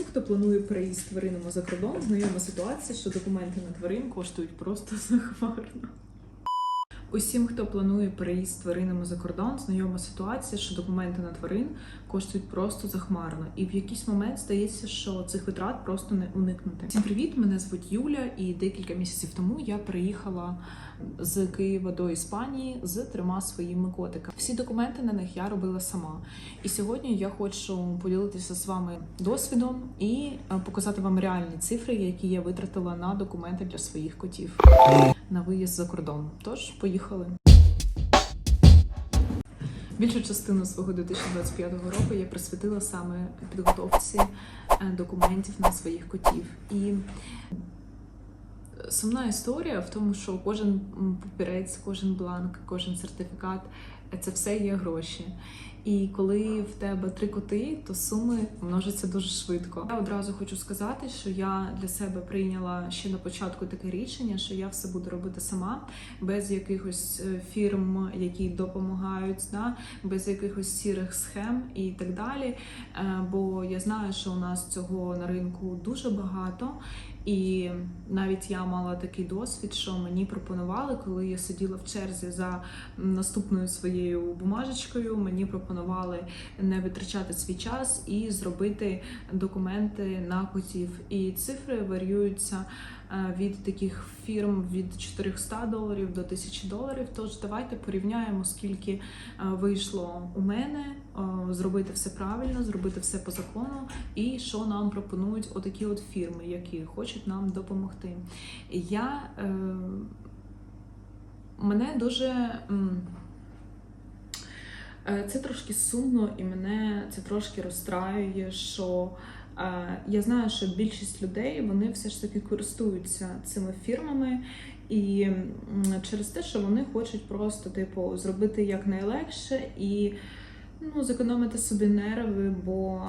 Усім, хто планує переїзд тваринами за кордон, знайома ситуація, що документи на тварин коштують просто захмарно. Усім, хто планує переїзд тваринами за кордон, знайома ситуація, що документи на тварин коштують просто захмарно. І в якийсь момент здається, що цих витрат просто не уникнути. Всім привіт! Мене звуть Юля, і декілька місяців тому я приїхала з Києва до Іспанії з трьома своїми котиками. Всі документи на них я робила сама. І сьогодні я хочу поділитися з вами досвідом і е, показати вам реальні цифри, які я витратила на документи для своїх котів на виїзд за кордон. Тож поїхали. Більшу частину свого 2025 року я присвятила саме підготовці е, документів на своїх котів. І сумна історія в тому, що кожен папірець, кожен бланк, кожен сертифікат це все є гроші. І коли в тебе три коти, то суми множаться дуже швидко. Я одразу хочу сказати, що я для себе прийняла ще на початку таке рішення, що я все буду робити сама, без якихось е, фірм, які допомагають, да? без якихось сірих схем і так далі. Е, Бо я знаю, що у нас цього на ринку дуже багато. І навіть я мала такий досвід, що мені пропонували, коли я сиділа в черзі за наступною своєю бумажечкою, мені пропонували не витрачати свій час і зробити документи на котів. І цифри варіюються від таких фірм від 400 доларів до 1000 доларів. Тож давайте порівняємо, скільки е, вийшло у мене е, зробити все правильно, зробити все по закону, і що нам пропонують отакі от фірми, які хочуть нам допомогти. Я е, мене дуже. е, Це трошки сумно і мене це трошки розстраює, що е, я знаю, що більшість людей вони все ж таки користуються цими фірмами, і через те, що вони хочуть просто типу зробити якнайлегше і ну, зекономити собі нерви, бо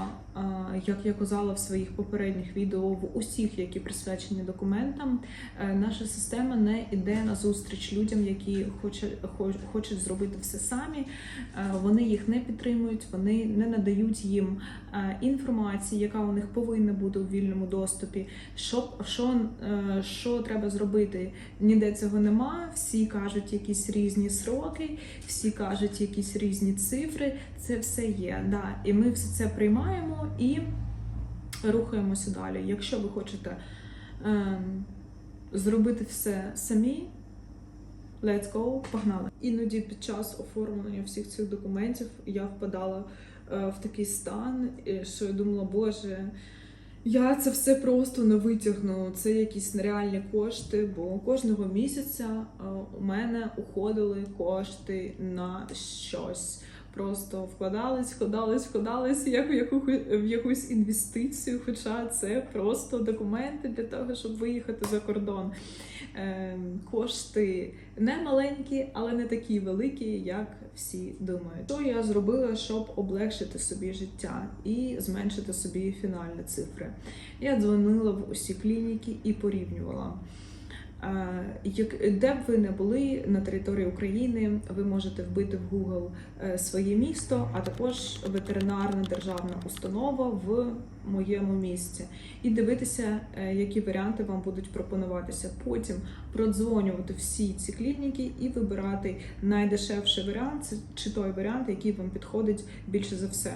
як я казала в своїх попередніх відео, в усіх, які присвячені документам, е, наша система не йде на зустріч людям, які хочуть, хоч- хочуть зробити все самі. Е, Вони їх не підтримують, вони не надають їм е, інформації, яка у них повинна бути у вільному доступі. Що, що, що треба зробити? Ніде цього нема. Всі кажуть якісь різні сроки, всі кажуть якісь різні цифри. Це все є. Да. І ми все це приймаємо і рухаємося далі. Якщо ви хочете ем, зробити все самі. Let's go, погнали. Іноді під час оформлення всіх цих документів я впадала е, в такий стан, е, що я думала, боже, я це все просто не витягну. Це якісь нереальні кошти, бо кожного місяця е, у мене уходили кошти на щось. Просто вкладались, вкладались, вкладались як в, яку, в якусь інвестицію, хоча це просто документи для того, щоб виїхати за кордон. Ем, Кошти не маленькі, але не такі великі, як всі думають. Що я зробила, щоб облегшити собі життя і зменшити собі фінальні цифри? Я дзвонила в усі клініки і порівнювала. Де б ви не були на території України, ви можете вбити в Google е, своє місто, а також ветеринарна державна установа в моєму місті, і дивитися, е, які варіанти вам будуть пропонуватися. Потім продзвонювати всі ці клініки і вибирати найдешевший варіант, чи той варіант, який вам підходить більше за все.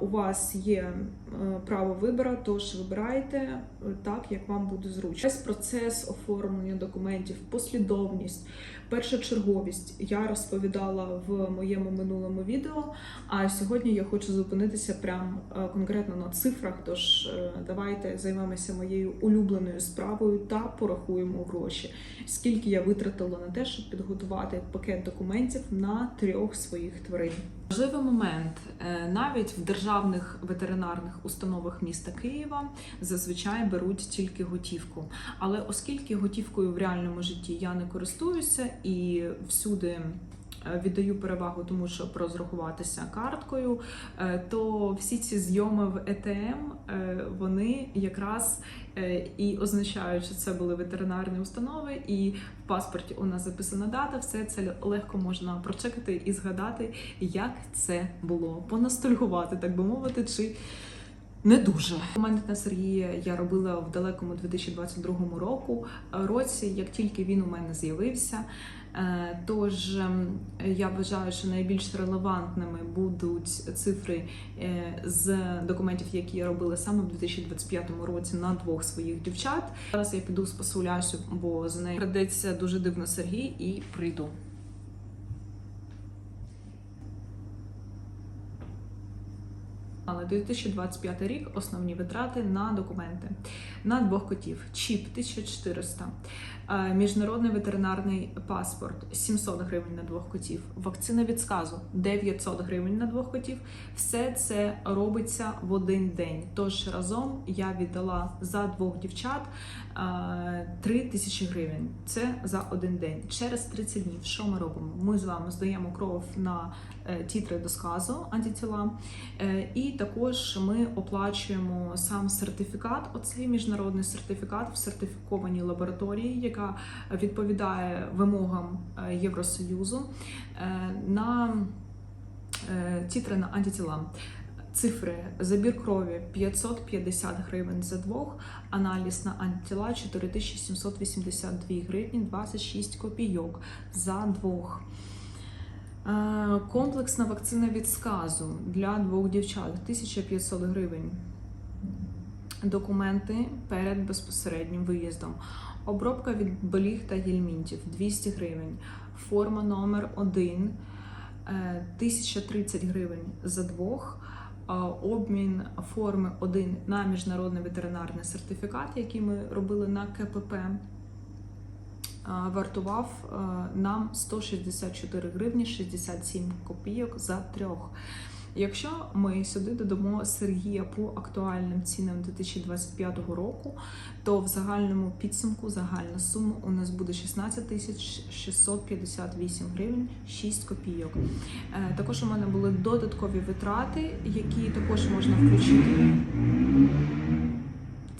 У вас є е, право вибору, тож вибирайте е, так, як вам буде зручно. Весь процес оформлення документів, послідовність, першочерговість я розповідала в моєму минулому відео. А сьогодні я хочу зупинитися прям е, конкретно на цифрах. Тож е, давайте займемося моєю улюбленою справою та порахуємо гроші. Скільки я витратила на те, щоб підготувати пакет документів на трьох своїх тварин. Важливий момент Е, навіть в державних ветеринарних установах міста Києва зазвичай беруть тільки готівку. Але оскільки готівкою в реальному житті я не користуюся і всюди. Е, Віддаю перевагу тому, щоб розрахуватися карткою, е, то всі ці зйоми в ЕТМ е, вони якраз і означають, що це були ветеринарні установи, і в паспорті у нас записана дата. Все це легко можна прочекати і згадати, як це було, понастальгувати, так би мовити, чи Не дуже документи на Сергія я робила в далекому 2022 року році, як тільки він у мене з'явився. Е, Тож ем, я вважаю, що найбільш релевантними будуть цифри е, з документів, які я робила саме в 2025 році на двох своїх дівчат. Зараз я піду спасу Лясю, бо за нею придеться дуже дивно Сергій і прийду. Але 2025 рік основні витрати на документи на двох котів. Чіп 1400, е, міжнародний ветеринарний паспорт 700 гривень на двох котів, вакцина від сказу 900 гривень на двох котів. Все це робиться в один день. Тож разом я віддала за двох дівчат 3 тисячі гривень. Це за один день. Через 30 днів. Що ми робимо? Ми з вами здаємо кров на е, тітри до сказу антитіла. Е, І також ми оплачуємо сам сертифікат, оцей міжнародний сертифікат в сертифікованій лабораторії, яка відповідає вимогам е, Євросоюзу е, на е, тітри на антитіла. Цифри забір крові 550 гривень за двох, аналіз на антитіла 4782 гривні 26 копійок за двох. Комплексна вакцина від сказу для двох дівчат 1500 гривень. Документи перед безпосереднім виїздом. Обробка від боліг та гельмінтів 200 гривень. Форма номер 1 е, 1030 гривень за двох. Е, Обмін форми 1 на міжнародний ветеринарний сертифікат, який ми робили на КПП е, вартував е, нам 164 гривні 67 копійок за трьох. Якщо ми сюди додамо Сергія по актуальним цінам 2025 року, то в загальному підсумку загальна сума у нас буде 16 тисяч 658 гривень 6 копійок. Е, Також у мене були додаткові витрати, які також можна включити.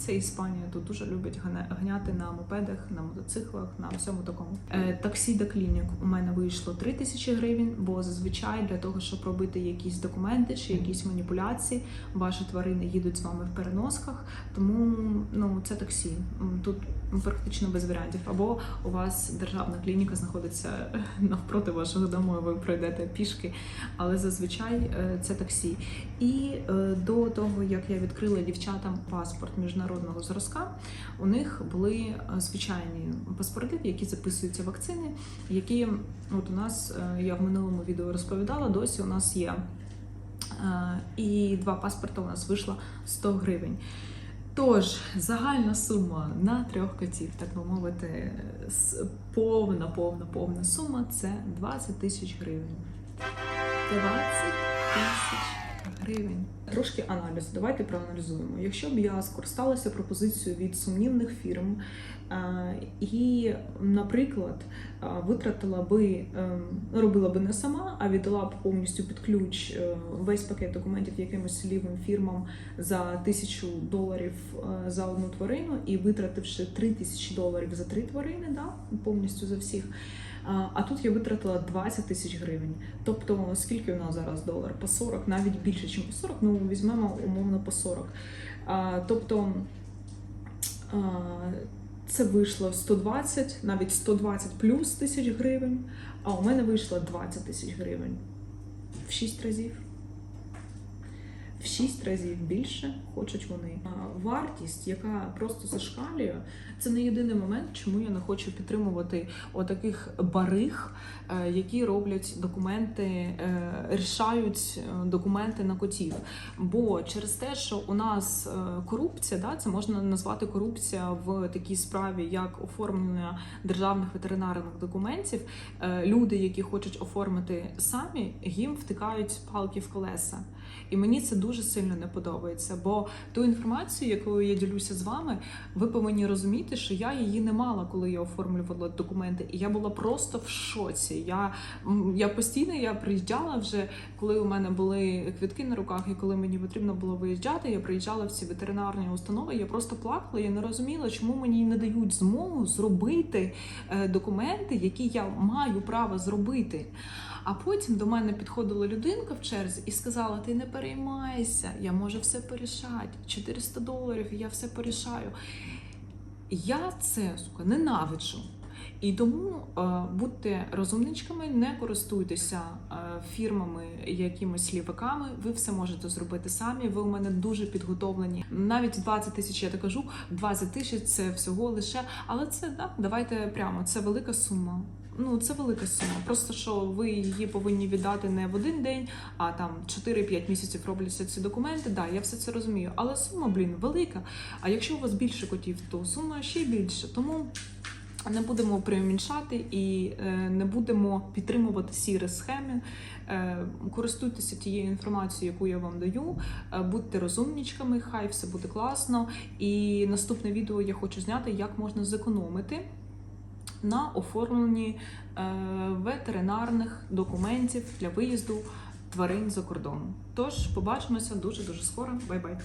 Це Іспанія тут дуже любить гняти на мопедах, на мотоциклах, на всьому такому. Е, таксі до клінік у мене вийшло 3 тисячі гривень, бо зазвичай для того, щоб робити якісь документи чи якісь маніпуляції, ваші тварини їдуть з вами в переносках. Тому ну це таксі. Тут практично без варіантів. Або у вас державна клініка знаходиться навпроти вашого дому, і ви пройдете пішки. Але зазвичай е, це таксі. І е, до того, як я відкрила дівчатам паспорт міжнародного зразка, у них були е, звичайні паспорти, в які записуються вакцини, які от у нас е, я в минулому відео розповідала, досі у нас є. Е, І два паспорта у нас вийшло 100 гривень. Тож, загальна сума на трьох котів, так би мовити, повна, повна, повна сума це 20 тисяч гривень. 20 тисяч гривень. Трошки аналізу. Давайте проаналізуємо. Якщо б я скористалася пропозицією від сумнівних фірм е, і, наприклад, е, витратила би, е, робила би не сама, а віддала б повністю під ключ весь пакет документів якимось лівим фірмам за тисячу доларів за одну тварину, і витративши три тисячі доларів за три тварини, да, повністю за всіх. А тут я витратила 20 тисяч гривень. Тобто, скільки у нас зараз долар? По 40, навіть більше, ніж по 40, ну візьмемо умовно по 40. Тобто це вийшло 120, навіть 120 плюс тисяч гривень, а у мене вийшло 20 тисяч гривень. В 6 разів. В 6 разів більше хочуть вони. Вартість, яка просто зашкалює, це не єдиний момент, чому я не хочу підтримувати отаких бариг, е, які роблять документи, е, рішають е, документи на котів. Бо через те, що у нас корупція, да, це можна назвати корупція в такій справі, як оформлення державних ветеринарних документів. Люди, які хочуть оформити самі, їм втикають палки в колеса. І мені це дуже сильно не подобається. Бо ту інформацію, якою я ділюся з вами, ви повинні розуміти, що я її не мала, коли я оформлювала документи, і я була просто в шоці. Я, я постійно я приїжджала вже, коли у мене були квітки на руках, і коли мені потрібно було виїжджати, я приїжджала в ці ветеринарні установи. Я просто плакала. Я не розуміла, чому мені не дають змогу зробити е, документи, які я маю право зробити. А потім до мене підходила людинка в черзі і сказала: Ти не переймайся, я можу все порішати. 400 доларів, я все порішаю. Я це сука, ненавиджу. І тому е, будьте розумничками, не користуйтеся е, фірмами, якимись ліваками. Ви все можете зробити самі. Ви у мене дуже підготовлені. Навіть 20 тисяч, я так кажу, 20 тисяч це всього лише. Але це да, давайте прямо. Це велика сума. Ну, це велика сума. Просто що ви її повинні віддати не в один день, а там 4-5 місяців робляться ці документи. Да, я все це розумію. Але сума, блін, велика. А якщо у вас більше котів, то сума ще більше. Тому не будемо приміншати і е, не будемо підтримувати сірі схеми. Е, Користуйтеся тією інформацією, яку я вам даю. Е, Будьте розумничками, хай все буде класно. І наступне відео я хочу зняти, як можна зекономити на оформленні е, ветеринарних документів для виїзду тварин за кордон. Тож побачимося дуже дуже скоро. Бай-бай!